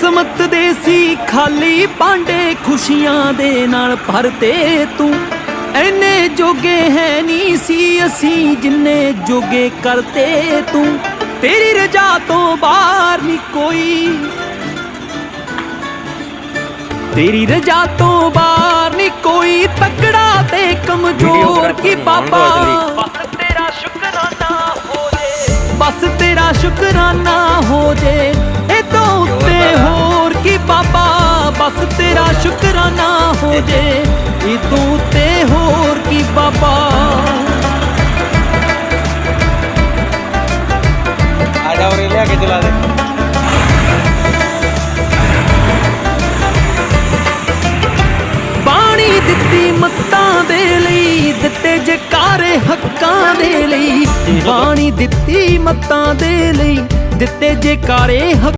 ਕਿਸਮਤ ਦੇ ਸੀ ਖਾਲੀ ਭਾਂਡੇ ਖੁਸ਼ੀਆਂ ਦੇ ਨਾਲ ਭਰਤੇ ਤੂੰ ਐਨੇ ਜੋਗੇ ਹੈ ਨਹੀਂ ਸੀ ਅਸੀਂ ਜਿੰਨੇ ਜੋਗੇ ਕਰਤੇ ਤੂੰ। ਤੇਰੀ ਰਜਾ ਤੋਂ ਬਾਹਰ ਨਹੀਂ ਕੋਈ। ਤੇਰੀ ਰਜਾ ਤੋਂ ਬਾਹਰ ਨਹੀਂ ਕੋਈ। ਤਕੜਾ ਤੇ ਕਮਜ਼ੋਰ ਕੀ ਬਾਬਾ। ਬਸ ਤੇਰਾ ਸ਼ੁਕਰਾਨਾ ਹੋ ਜੇ। ਬਸ ਤੇਰਾ ਸ਼ੁਕਰਾਨਾ ਹੋ ਜੇ। ਸ਼ੁਕਰਾਨਾ ਹੋ ਜੇ ਇਹ ਤੋਂ ਹੋਰ ਕੀ ਬਾਬਾ। ਆ ਜਾ ਉਰੇ ਲਿਆ ਕੇ ਚਲਾ ਦੇ। ਬਾਣੀ ਦਿੱਤੀ ਮੱਤਾਂ ਦੇ ਲਈ ਦਿੱਤੇ ਜਕਾਰੇ ਹੱਕਾਂ ਦੇ ਲਈ। ਬਾਣੀ ਦਿੱਤੀ ਮੱਤਾਂ ਦੇ ਲਈ ਦਿੱਤੇ ਜਕਾਰੇ ਹੱਕ